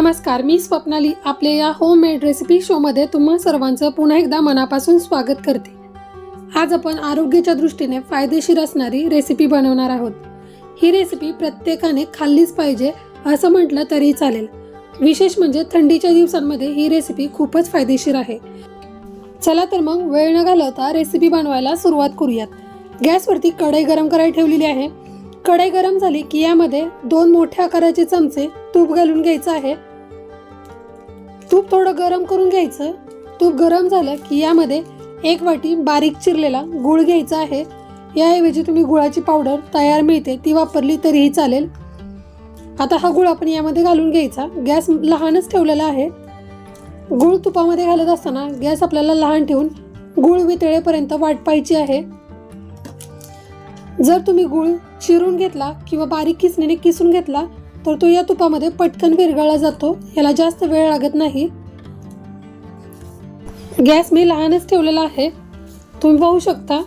नमस्कार मी स्वप्नाली आपले या होम मेड रेसिपी शोमध्ये तुम्हा सर्वांचं पुन्हा एकदा मनापासून स्वागत करते. आज आपण आरोग्याच्या दृष्टीने फायदेशीर असणारी रेसिपी बनवणार आहोत. ही रेसिपी प्रत्येकाने खाल्लीच पाहिजे असं म्हटलं तरी चालेल. विशेष म्हणजे थंडीच्या दिवसांमध्ये ही रेसिपी खूपच फायदेशीर आहे. चला तर मग वेळ न घालवता रेसिपी बनवायला सुरुवात करूयात. गॅसवरती कढई गरम करायला ठेवलेली आहे. कढई गरम झाली की यामध्ये दोन मोठ्या आकाराचे चमचे तूप घालून घ्यायचं आहे. तूप थोडं गरम करून घ्यायचं. तूप गरम झालं की यामध्ये एक वाटी बारीक चिरलेला गुळ घ्यायचा आहे. याऐवजी तुम्ही गुळाची पावडर तयार मिळते ती वापरली तरीही चालेल. आता हा गुळ आपण यामध्ये घालून घ्यायचा. गॅस लहानच ठेवलेला आहे. गुळ तुपामध्ये घालत असताना गॅस आपल्याला लहान ठेवून गुळ वितळेपर्यंत वाट पाहायची आहे. जर तुम्ही गुळ चिरून घेतला किंवा बारीक किसणीने किसून घेतला तर तो या तुपामध्ये पटकन विरघळला जातो. याला जास्त वेळ लागत नाही. गॅस मी लहानच ठेवलेला आहे. तुम्ही पाहू शकता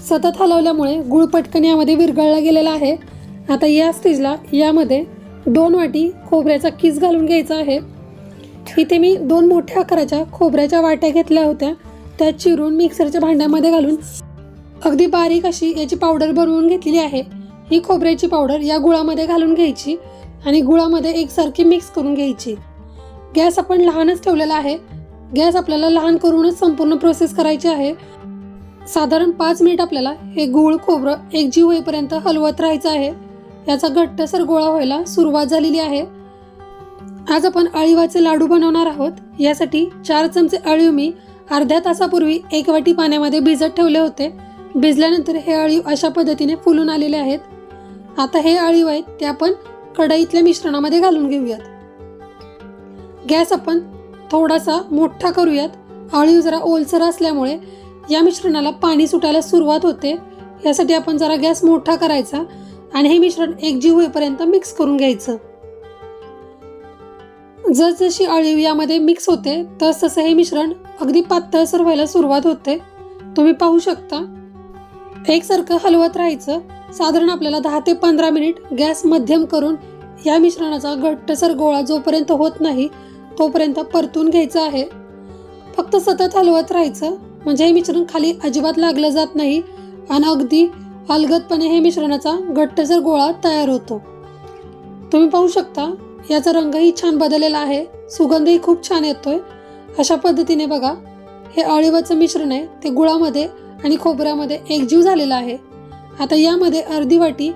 सतत हलवल्यामुळे गुळ पटकन यामध्ये विरघळला गेलेला आहे. आता या स्टेजला यामध्ये दोन वाटी खोबऱ्याचा किस घालून घ्यायचा आहे. इथे मी दोन मोठ्या आकाराच्या खोबऱ्याच्या वाट्या घेतल्या होत्या. त्या चिरून मिक्सरच्या भांड्यामध्ये घालून अगदी बारीक अशी याची पावडर बनवून घेतलेली आहे. ही खोबऱ्याची पावडर या गुळामध्ये घालून घ्यायची. आणि गुळामध्ये एकसारखी मिक्स करून घ्यायची. गॅस आपण लहानच ठेवलेला आहे. गॅस आपल्याला लहान करूनच संपूर्ण प्रोसेस करायची आहे. साधारण पाच मिनिट आपल्याला हे गूळ खोबरं एकजीव होईपर्यंत हलवत राहायचं आहे. याचा घट्टसर गोळा व्हायला सुरुवात झालेली आहे. आज आपण अळीवाचे लाडू बनवणार आहोत. यासाठी चार चमचे अळीव मी अर्ध्या तासापूर्वी एक वाटी पाण्यामध्ये भिजत ठेवले होते. भिजल्यानंतर हे अळीव अशा पद्धतीने फुलून आलेले आहेत. आता हे अळीव आहेत ते आपण कढईतल्या मिश्रणामध्ये घालून घेऊयात. गॅस आपण थोडासा मोठा करूयात. आळीव जरा ओलसर असल्यामुळे या मिश्रणाला पाणी सुटायला सुरुवात होते. यासाठी आपण जरा गॅस मोठा करायचा आणि हे मिश्रण एकजीव होईपर्यंत मिक्स करून घ्यायचं. जसजशी अळीव यामध्ये मिक्स होते तस तसं हे मिश्रण अगदी पातळसर व्हायला सुरुवात होते. तुम्ही पाहू शकता. एकसारखं हलवत राहायचं. साधारण आपल्याला दहा ते पंधरा मिनिट गॅस मध्यम करून या मिश्रणाचा घट्टसर गोळा जोपर्यंत होत नाही तोपर्यंत परतून घ्यायचा आहे. फक्त सतत हलवत राहायचं म्हणजे हे मिश्रण खाली अजिबात लागलं जात नाही आणि अगदी अलगदपणे हे मिश्रणाचा घट्टसर गोळा तयार होतो. तुम्ही पाहू शकता याचा रंगही छान बदललेला आहे सुगंधही खूप छान येतोय. अशा पद्धतीने बघा हे अळीवाचं मिश्रण आहे ते गुळामध्ये आणि खोबऱ्यामध्ये एकजीव झालेलं आहे. आता यामध्ये अर्धी वाटी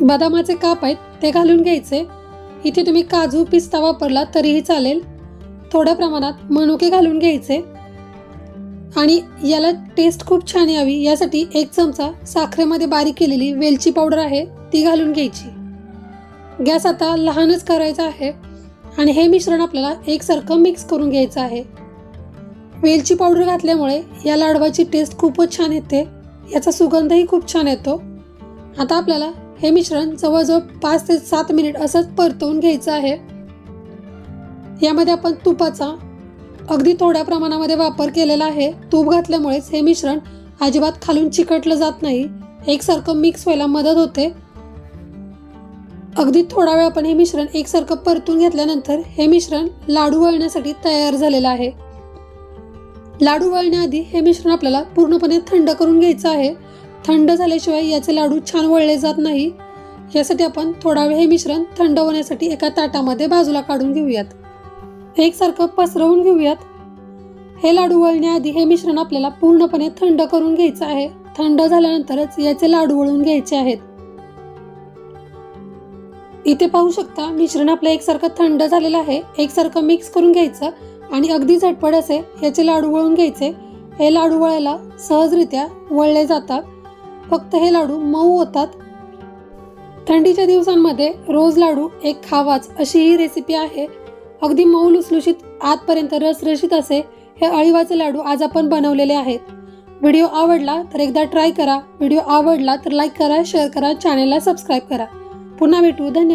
बदामाचे काप आहेत ते घालून घ्यायचे. इथे तुम्ही काजू पिस्ता वापरला तरीही चालेल. थोड्या प्रमाणात मनुके घालून घ्यायचे. आणि याला टेस्ट खूप छान यावी यासाठी एक चमचा साखरेमध्ये बारीक केलेली वेलची पावडर आहे ती घालून घ्यायची. गॅस आता लहानच करायचा आहे आणि हे मिश्रण आपल्याला एकसारखं मिक्स करून घ्यायचं आहे. वेलची पावडर घातल्यामुळे या लाडवाची टेस्ट खूपच छान येते. याचा सुगंधही खूप छान येतो. आता आपल्याला हे मिश्रण जवळजवळ पाच ते सात मिनिट असंच परतवून घ्यायचं आहे. यामध्ये आपण तुपाचा अगदी थोड्या प्रमाणामध्ये वापर केलेला आहे. तूप घातल्यामुळेच हे मिश्रण अजिबात खालून चिकटलं जात नाही. एकसारखं मिक्स व्हायला मदत होते. अगदी थोडा वेळ आपण हे मिश्रण एकसारखं परतून घेतल्यानंतर हे मिश्रण लाडू वळण्यासाठी तयार झालेलं आहे. लाडू वळण्याआधी हे मिश्रण आपल्याला पूर्णपणे थंड करून घ्यायचं आहे. थंड झाल्याशिवाय याचे लाडू छान वळले जात नाही. यासाठी आपण थोडा वेळ हे मिश्रण थंड होण्यासाठी एका ताटामध्ये बाजूला काढून घेऊयात. एकसारखं पसरवून घेऊयात. हे लाडू वळण्याआधी हे मिश्रण आपल्याला पूर्णपणे थंड करून घ्यायचं आहे. थंड झाल्यानंतरच याचे लाडू वळून घ्यायचे आहेत. इथे पाहू शकता मिश्रण आपलं एकसारखं थंड झालेलं आहे. एकसारखं मिक्स करून घ्यायचं. आणि अगदी झटपट असे याचे लाडू वळून घ्यायचे. हे लाडू वळायला सहजरित्या वळले जातात. फक्त हे लाडू मऊ होतात. थंडीच्या दिवसांमध्ये रोज लाडू एक खावाच अशी ही रेसिपी आहे. अगदी मऊ लुसलुशीत आतपर्यंत रसरशीत असे हे अळीवाचे लाडू आज आपण बनवलेले आहेत. व्हिडिओ आवडला तर एकदा ट्राय करा. व्हिडिओ आवडला तर लाईक करा शेअर करा चॅनेलला सबस्क्राईब करा. पुन्हा भेटू. धन्यवाद.